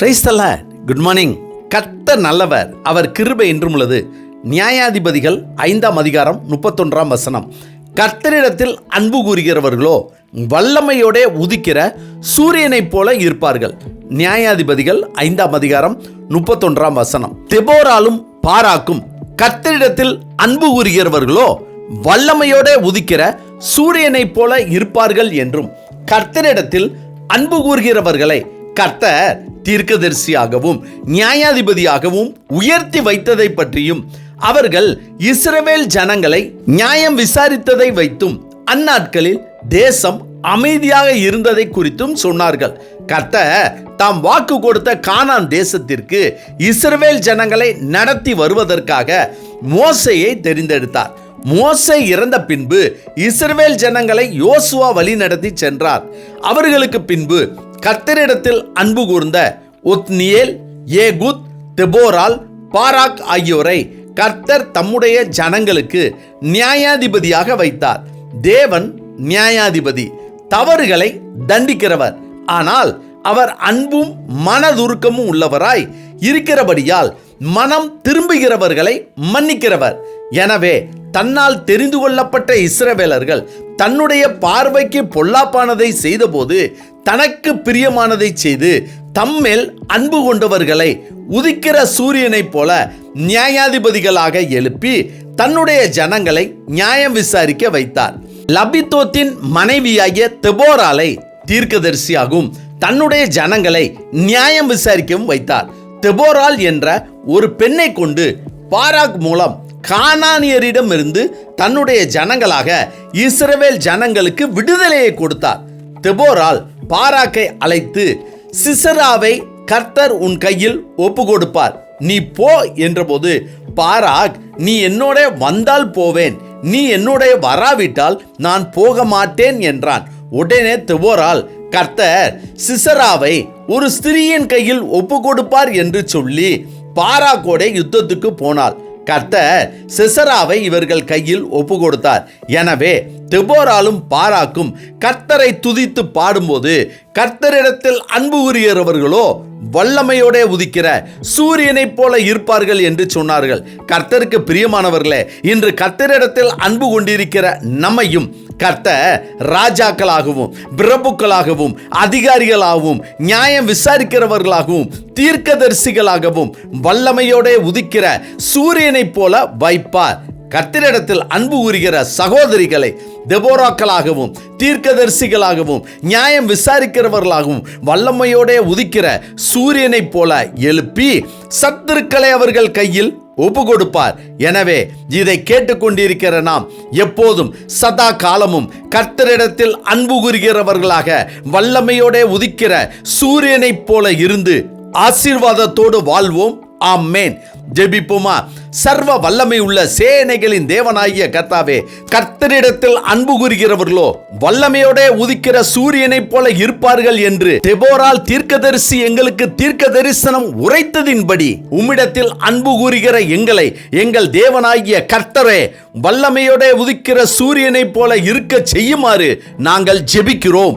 கிரைஸ்தல்ல good morning கத்த நல்லவர். அவர் கிருபை என்றும் உள்ளது. நியாயாதிபதிகள் ஐந்தாம் அதிகாரம் முப்பத்தொன்றாம் வசனம். கர்த்தரிடத்தில் அன்பு கூறுகிறவர்களோ வல்லமையோடே உதிக்கிற சூரியனைப் போல இருப்பார்கள். நியாயாதிபதிகள் ஐந்தாம் அதிகாரம் முப்பத்தொன்றாம் வசனம். தெபோராலும் பாராக்கும். கர்த்தரிடத்தில் அன்பு கூறுகிறவர்களோ வல்லமையோடே உதிக்கிற சூரியனைப் போல இருப்பார்கள் என்றும். கர்த்தரிடத்தில் அன்பு கூறுகிறவர்களை கர்த்தர் தீர்க்கதரிசியாகவும் நியாயாதிபதியாகவும் உயர்த்தி வைத்ததை பற்றியும் அவர்கள் இஸ்ரவேல் ஜனங்களை நியாயம் விசாரித்ததை வைத்தும் அந்நாட்களில் தேசம் அமைதியாக இருந்ததை குறித்தும் சொன்னார்கள். கர்த்த தாம் வாக்கு கொடுத்த கானான் தேசத்திற்கு இஸ்ரவேல் ஜனங்களை நடத்தி வருவதற்காக மோசையை தெரிந்தெடுத்தார். மோசை இறந்த பின்பு இஸ்ரவேல் ஜனங்களை யோசுவா வழி நடத்தி சென்றார். அவர்களுக்கு பின்பு கர்த்தரிடத்தில் அன்பு கூர்ந்த ஒத்னியேல் ஏகுத் தெபோரால் பாராக் ஆகியோரை கர்த்தர் தம்முடைய ஜனங்களுக்கு நியாயாதிபதியாக வைத்தார். தேவன் நியாயாதிபதி தவறுகளை தண்டிக்கிறவர். ஆனால் அவர் அன்பும் மனதுருக்கமும் உள்ளவராய் இருக்கிறபடியால் மனம் திரும்புகிறவர்களை மன்னிக்கிறவர். எனவே தன்னால் தெரிந்து கொள்ளப்பட்ட இஸ்ரவேலர்கள் தன்னுடைய பார்வைக்கு பொல்லாப்பானதை செய்தபோது தனக்கு பிரியமானதை செய்து தம்மேல் அன்பு கொண்டவர்களை உதிக்கிற சூரியனைப் போல நியாயாதிபதிகளாக எழுப்பி தன்னுடைய ஜனங்களை நியாயம் விசாரிக்க வைத்தார். லபித்தோத்தின் மனைவியாகிய தெபோராலை தீர்க்கதரிசியாகவும் தன்னுடைய ஜனங்களை நியாயம் விசாரிக்கவும் வைத்தார். தெபோரால் என்ற ஒரு பெண்ணை கொண்டு பாராக் மூலம் கானானியரிடமிருந்து தன்னுடைய ஜனங்களாக இஸ்ரவேல் ஜனங்களுக்கு விடுதலையை கொடுத்தார். தெபோரால் பாராக்கை அழைத்து சிசராவை கர்த்தர் உன் கையில் ஒப்பு கொடுப்பார் நீ போ என்றபோது பாராக் நீ என்னோட வந்தால் போவேன். நீ என்னோட வராவிட்டால் நான் போக மாட்டேன் என்றான். உடனே தெபோரால் கர்த்தர் சிசராவை ஒரு ஸ்திரீயின் கையில் ஒப்பு கொடுப்பார் என்று சொல்லி பாராக்கோடே யுத்தத்துக்கு போனாள். கர்த்தர் சிசராவை இவர்கள் கையில் ஒப்பு கொடுத்தார் எனவே தெபோராலும் பாராக்கும் கர்த்தரை துதித்து பாடும்போது கர்த்தரிடத்தில் அன்பு கூறுகிறவர்களோ வல்லமையோட உதிக்கிற சூரியனைப் போல இருப்பார்கள் என்று சொன்னார்கள். கர்த்தருக்கு பிரியமானவர்களே இன்று கர்த்தரிடத்தில் அன்பு கொண்டிருக்கிற நம்மையும் கர்த்த ராஜாக்களாகவும் பிரபுக்களாகவும் அதிகாரிகளாகவும் நியாயம் விசாரிக்கிறவர்களாகவும் தீர்க்கதரிசிகளாகவும் வல்லமையோட உதிக்கிற சூரியனைப் போல வைப்பார். கர்த்தரிடத்தில் அன்பு கூறுகிற சகோதரிகளை தெபோராக்களாகவும் தீர்க்கதரிசிகளாகவும் நியாயம் விசாரிக்கிறவர்களாகவும் வல்லமையோட உதிக்கிற சூரியனைப் போல எழுப்பி சத்துருக்களை அவர்கள் கையில் ஒப்பு கொடுப்பார் எனவே இதை கேட்டுக்கொண்டிருக்கிற நாம் எப்போதும் சதா காலமும் கர்த்தரிடத்தில் அன்பு கூறுகிறவர்களாக வல்லமையோட உதிக்கிற சூரியனைப் போல இருந்து ஆசீர்வாதத்தோடு வாழ்வோம். ஆமேன். ஜெபிப்போமா? சர்வ வல்லமை உள்ள சேனைகளின் தேவனாகிய கர்த்தாவே கர்த்தரிடத்தில் அன்பு கூறுகிறவர்களோ வல்லமையோட உதிக்கிற சூரியனைப் போல இருப்பார்கள் என்று தெபோரால் தீர்க்கதரிசி எங்களுக்கு தீர்க்க தரிசனம் உரைத்ததின்படி உம்மிடத்தில் அன்பு கூறுகிற எங்களை எங்கள் தேவனாகிய கர்த்தரே வல்லமையோட உதிக்கிற சூரியனைப் போல இருக்க செய்யுமாறு நாங்கள் ஜெபிக்கிறோம்.